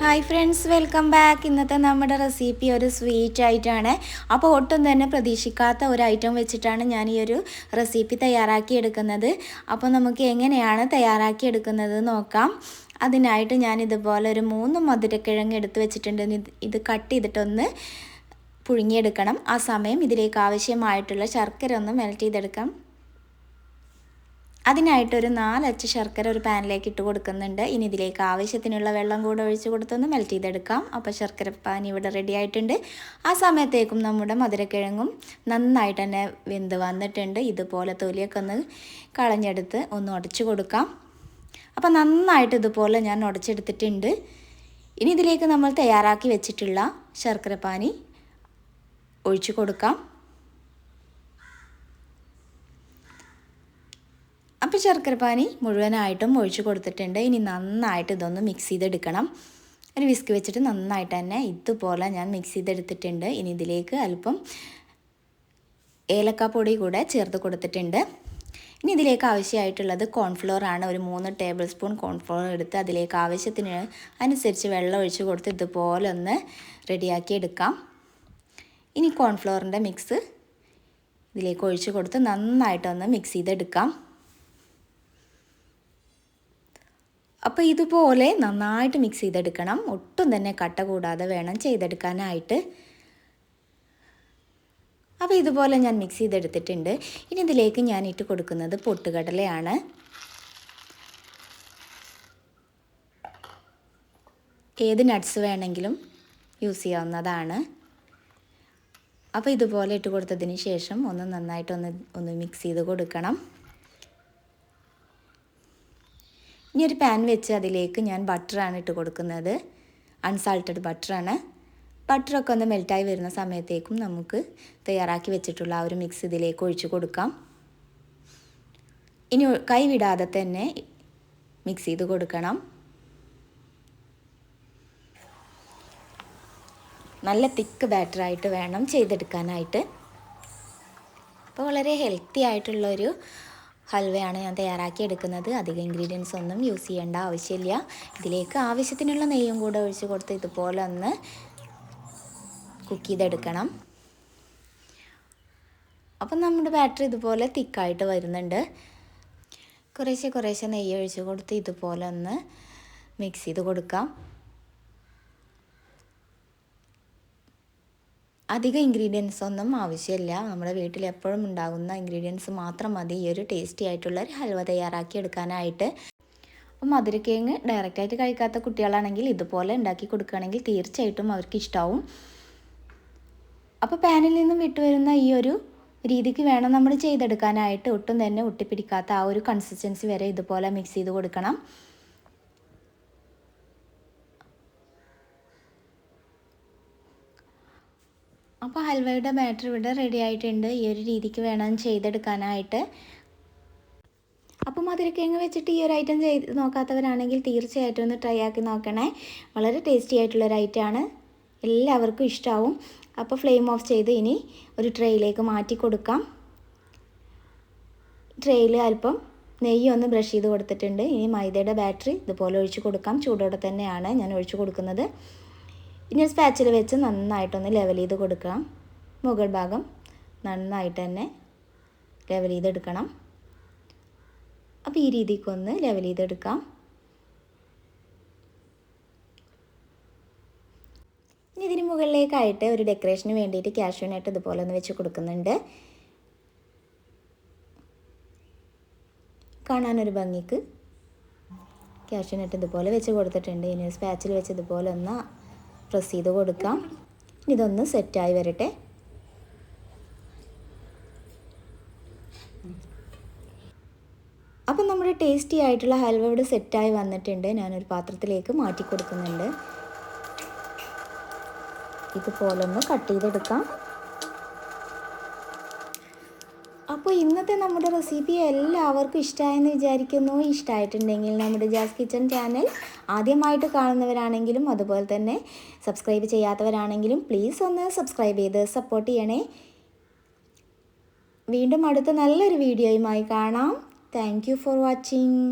Hi friends welcome back ഇന്നത്തെ നമ്മുടെ recipe ഒരു സ്വീറ്റ് ആയിട്ടാണ്. അപ്പോൾ ഒട്ടും തന്നെ പ്രതീക്ഷിക്കാത്ത ഒരു ഐറ്റം വെച്ചിട്ടാണ് ഞാൻ ഈ ഒരു റെസിപ്പി തയ്യാറാക്കി എടുക്കുന്നത്. അപ്പോൾ നമുക്ക് എങ്ങനെയാണ് തയ്യാറാക്കി എടുക്കുന്നത് നോക്കാം. അതിനായിട്ട് ഞാൻ ഇതുപോലെ ഒരു മൂന്ന് മധുരക്കിഴങ്ങ് എടുത്ത് വെച്ചിട്ടുണ്ട്. ഇത് കട്ട് ചെയ്തിട്ടൊന്ന് പുഴുങ്ങിയെടുക്കണം. ആ സമയം ഇതിലേക്ക് ആവശ്യമായിട്ടുള്ള ശർക്കര ഒന്ന് മെൽറ്റ് ചെയ്തെടുക്കാം. അതിനായിട്ടൊരു നാലച്ച് ശർക്കര ഒരു പാനിലേക്ക് ഇട്ട് കൊടുക്കുന്നുണ്ട്. ഇനി ഇതിലേക്ക് ആവശ്യത്തിനുള്ള വെള്ളം കൂടെ ഒഴിച്ച് കൊടുത്തൊന്ന് മെൽറ്റ് ചെയ്തെടുക്കാം. അപ്പോൾ ശർക്കര പാനി ഇവിടെ റെഡി ആയിട്ടുണ്ട്. ആ സമയത്തേക്കും നമ്മുടെ മധുരക്കിഴങ്ങും നന്നായിട്ട് തന്നെ വെന്ത് വന്നിട്ടുണ്ട്. ഇതുപോലെ തൊലിയൊക്കെ ഒന്ന് കളഞ്ഞെടുത്ത് ഒന്ന് ഉടച്ചു കൊടുക്കാം. അപ്പോൾ നന്നായിട്ട് ഇതുപോലെ ഞാൻ ഉടച്ചെടുത്തിട്ടുണ്ട്. ഇനി ഇതിലേക്ക് നമ്മൾ തയ്യാറാക്കി വെച്ചിട്ടുള്ള ശർക്കര പാനി ഒഴിച്ചു കൊടുക്കാം. അപ്പോൾ ശർക്കരപ്പാനി മുഴുവനായിട്ടും ഒഴിച്ച് കൊടുത്തിട്ടുണ്ട്. ഇനി നന്നായിട്ട് ഇതൊന്ന് മിക്സ് ചെയ്തെടുക്കണം. ഒരു വിസ്ക് വെച്ചിട്ട് നന്നായിട്ട് തന്നെ ഇതുപോലെ ഞാൻ മിക്സ് ചെയ്തെടുത്തിട്ടുണ്ട്. ഇനി ഇതിലേക്ക് അല്പം ഏലക്കാപ്പൊടി കൂടെ ചേർത്ത് കൊടുത്തിട്ടുണ്ട്. ഇനി ഇതിലേക്ക് ആവശ്യമായിട്ടുള്ളത് കോൺഫ്ലോർ ആണ്. ഒരു മൂന്ന് ടേബിൾ സ്പൂൺ കോൺഫ്ലോർ എടുത്ത് അതിലേക്ക് ആവശ്യത്തിന് അനുസരിച്ച് വെള്ളം ഒഴിച്ച് കൊടുത്ത് ഇതുപോലെ ഒന്ന് റെഡിയാക്കി എടുക്കാം. ഇനി കോൺഫ്ലോറിന്റെ മിക്സ് ഇതിലേക്ക് ഒഴിച്ച് കൊടുത്ത് നന്നായിട്ടൊന്ന് മിക്സ് ചെയ്തെടുക്കാം. അപ്പോൾ ഇതുപോലെ നന്നായിട്ട് മിക്സ് ചെയ്തെടുക്കണം. ഒട്ടും തന്നെ കട്ട കൂടാതെ വേണം ചെയ്തെടുക്കാനായിട്ട്. അപ്പോൾ ഇതുപോലെ ഞാൻ മിക്സ് ചെയ്തെടുത്തിട്ടുണ്ട്. ഇനി ഇതിലേക്ക് ഞാൻ ഇട്ട് കൊടുക്കുന്നത് പൊട്ടുകടലയാണ്. ഏത് നട്ട്സ് വേണമെങ്കിലും യൂസ് ചെയ്യാവുന്നതാണ്. അപ്പോൾ ഇതുപോലെ ഇട്ട് കൊടുത്തതിന് ശേഷം ഒന്ന് നന്നായിട്ടൊന്ന് ഒന്ന് മിക്സ് ചെയ്ത് കൊടുക്കണം. ഇനി പാൻ വെച്ച് അതിലേക്ക് ഞാൻ ബട്ടറാണ് ഇട്ട് കൊടുക്കുന്നത്. അൺസാൾട്ടഡ് ബട്ടറാണ് ബട്ടറൊക്കെ ഒന്ന് മെൽറ്റായി വരുന്ന സമയത്തേക്കും നമുക്ക് തയ്യാറാക്കി വെച്ചിട്ടുള്ള ആ ഒരു മിക്സ് ഇതിലേക്ക് ഒഴിച്ചു കൊടുക്കാം. ഇനി കൈ വിടാതെ തന്നെ മിക്സ് ചെയ്ത് കൊടുക്കണം. നല്ല തിക്ക് ബാറ്ററായിട്ട് വേണം ചെയ്തെടുക്കാനായിട്ട്. അപ്പോൾ വളരെ ഹെൽത്തി ആയിട്ടുള്ളൊരു ഹൽവയാണ് ഞാൻ തയ്യാറാക്കി എടുക്കുന്നത് അധികം ഇൻഗ്രീഡിയൻസ് ഒന്നും യൂസ് ചെയ്യേണ്ട ആവശ്യമില്ല. ഇതിലേക്ക് ആവശ്യത്തിനുള്ള നെയ്യും കൂടെ ഒഴിച്ച് കൊടുത്ത് ഇതുപോലെ ഒന്ന് കുക്ക് ചെയ്തെടുക്കണം. അപ്പം നമ്മുടെ ബാറ്ററി ഇതുപോലെ തിക്കായിട്ട് വരുന്നുണ്ട്. കുറേശ്ശെ കുറേശ്ശെ നെയ്യ് ഒഴിച്ച് കൊടുത്ത് ഇതുപോലെ ഒന്ന് മിക്സ് ചെയ്ത് കൊടുക്കാം. അധികം ഇൻഗ്രീഡിയൻസ് ഒന്നും ആവശ്യമില്ല. നമ്മുടെ വീട്ടിൽ എപ്പോഴും ഉണ്ടാകുന്ന ഇൻഗ്രീഡിയൻസ് മാത്രം മതി. ഈ ഒരു ടേസ്റ്റി ആയിട്ടുള്ള ഒരു ഹൽവ തയ്യാറാക്കി എടുക്കാനായിട്ട്. അപ്പോൾ മധുരക്കിഴങ്ങ് ഡയറക്റ്റായിട്ട് കഴിക്കാത്ത കുട്ടികളാണെങ്കിൽ ഇതുപോലെ ഉണ്ടാക്കി കൊടുക്കുകയാണെങ്കിൽ തീർച്ചയായിട്ടും അവർക്ക് ഇഷ്ടമാവും അപ്പോൾ പാനിൽ നിന്നും വിട്ടുവരുന്ന ഈ ഒരു രീതിക്ക് വേണം നമ്മൾ ചെയ്തെടുക്കാനായിട്ട്. ഒട്ടും തന്നെ ഒട്ടിപ്പിടിക്കാത്ത ആ ഒരു കൺസിസ്റ്റൻസി വരെ ഇതുപോലെ മിക്സ് ചെയ്ത് കൊടുക്കണം. അപ്പോൾ ഹൽവയുടെ ബാറ്റർ ഇവിടെ റെഡി ആയിട്ടുണ്ട്. ഈ ഒരു രീതിക്ക് വേണം ചെയ്തെടുക്കാനായിട്ട്. അപ്പോൾ മധുരക്കിഴങ്ങ് വെച്ചിട്ട് ഈ ഒരു ഐറ്റം ചെയ്ത് നോക്കാത്തവരാണെങ്കിൽ തീർച്ചയായിട്ടും ഒന്ന് ട്രൈ ആക്കി നോക്കണേ. വളരെ ടേസ്റ്റി ആയിട്ടുള്ളൊരു ഐറ്റമാണ് എല്ലാവർക്കും ഇഷ്ടമാവും അപ്പോൾ ഫ്ലെയിം ഓഫ് ചെയ്ത് ഇനി ഒരു ട്രേയിലേക്ക് മാറ്റി കൊടുക്കാം. ട്രേയിൽ അല്പം നെയ്യ് ഒന്ന് ബ്രഷ് ചെയ്ത് കൊടുത്തിട്ടുണ്ട്. ഇനി മൈദയുടെ ബാറ്ററി ഇതുപോലെ ഒഴിച്ച് കൊടുക്കാം. ചൂടോടെ തന്നെയാണ് ഞാൻ ഒഴിച്ച് കൊടുക്കുന്നത്. ഇനി സ്പാച്ചിൽ വെച്ച് നന്നായിട്ടൊന്ന് ലെവൽ ചെയ്ത് കൊടുക്കാം മുകൾ ഭാഗം നന്നായിട്ട് തന്നെ ലെവൽ ചെയ്തെടുക്കണം. അപ്പോൾ ഈ രീതിക്കൊന്ന് ലെവൽ ചെയ്തെടുക്കാം. ഇനി ഇതിന് മുകളിലേക്കായിട്ട് ഒരു ഡെക്കറേഷന് വേണ്ടിയിട്ട് ക്യാഷ്യൂനായിട്ട് ഇതുപോലെ ഒന്ന് വെച്ച് കൊടുക്കുന്നുണ്ട്. കാണാനൊരു ഭംഗിക്ക് ക്യാഷ്യൂനായിട്ട് ഇതുപോലെ വെച്ച് കൊടുത്തിട്ടുണ്ട്. ഇനി സ്പാച്ചിൽ വെച്ച് ഇതുപോലെ ഒന്ന് പ്രസ് ചെയ്ത് കൊടുക്കാം. ഇതൊന്ന് സെറ്റായി വരട്ടെ. അപ്പം നമ്മുടെ ടേസ്റ്റി ആയിട്ടുള്ള ഹൽവ ഇവിടെ സെറ്റായി വന്നിട്ടുണ്ട്. ഞാനൊരു പാത്രത്തിലേക്ക് മാറ്റി കൊടുക്കുന്നുണ്ട്. ഇതുപോലൊന്ന് കട്ട് ചെയ്തെടുക്കാം. അപ്പോൾ ഇന്നത്തെ നമ്മുടെ റെസിപ്പി എല്ലാവർക്കും ഇഷ്ടമായെന്ന് വിചാരിക്കുന്നു. ഇഷ്ടമായിട്ടുണ്ടെങ്കിൽ നമ്മുടെ ജാസ് കിച്ചൺ ചാനൽ ആദ്യമായിട്ട് കാണുന്നവരാണെങ്കിലും അതുപോലെ തന്നെ സബ്സ്ക്രൈബ് ചെയ്യാത്തവരാണെങ്കിലും പ്ലീസ് ഒന്ന് സബ്സ്ക്രൈബ് ചെയ്ത് സപ്പോർട്ട് ചെയ്യണേ. വീണ്ടും അടുത്ത നല്ലൊരു വീഡിയോയുമായി കാണാം. Thank for watching